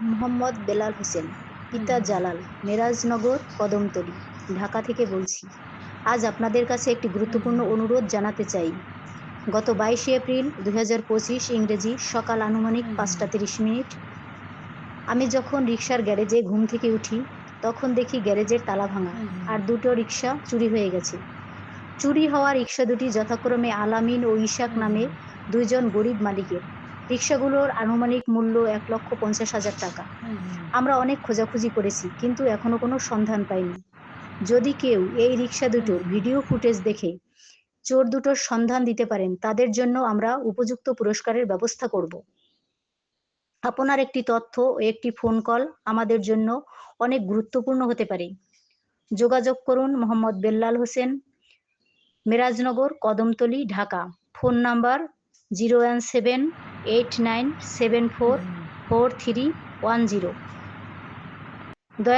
মোহাম্মদ বেলাল হোসেন, পিতা জালাল, মেরাজনগর, কদমতলী, ঢাকা থেকে বলছি। আজ আপনাদের কাছে একটি গুরুত্বপূর্ণ অনুরোধ জানাতে চাই। গত বাইশে এপ্রিল দু হাজার পঁচিশ ইংরেজি সকাল আনুমানিক পাঁচটা তিরিশ মিনিট, আমি যখন রিক্সার গ্যারেজে ঘুম থেকে উঠি, তখন দেখি গ্যারেজের তালা ভাঙা আর দুটো রিক্সা চুরি হয়ে গেছে। চুরি হওয়া রিক্সা দুটি যথাক্রমে আলামিন ও ইশাক নামে দুইজন গরিব মালিকের। রিক্সাগুলোর আনুমানিক মূল্য এক লক্ষ পঞ্চাশ হাজার টাকা। আমরা অনেক খোঁজাখুঁজি করেছি, কিন্তু এখনও কোনো সন্ধান পাইনি। যদি কেউ এই রিক্সা দুটোর ভিডিও ফুটেজ দেখে চোর দুটোর সন্ধান দিতে পারেন, তাদের জন্য আমরা উপযুক্ত পুরস্কারের ব্যবস্থা করব। আপনার একটি তথ্য ও একটি ফোন কল আমাদের জন্য অনেক গুরুত্বপূর্ণ হতে পারে। যোগাযোগ করুন Mohammad Bellal Hossain, Merajnagar, Kadamtali, Dhaka. Phone number zero one seven eight nine seven four four three one zero. দয়া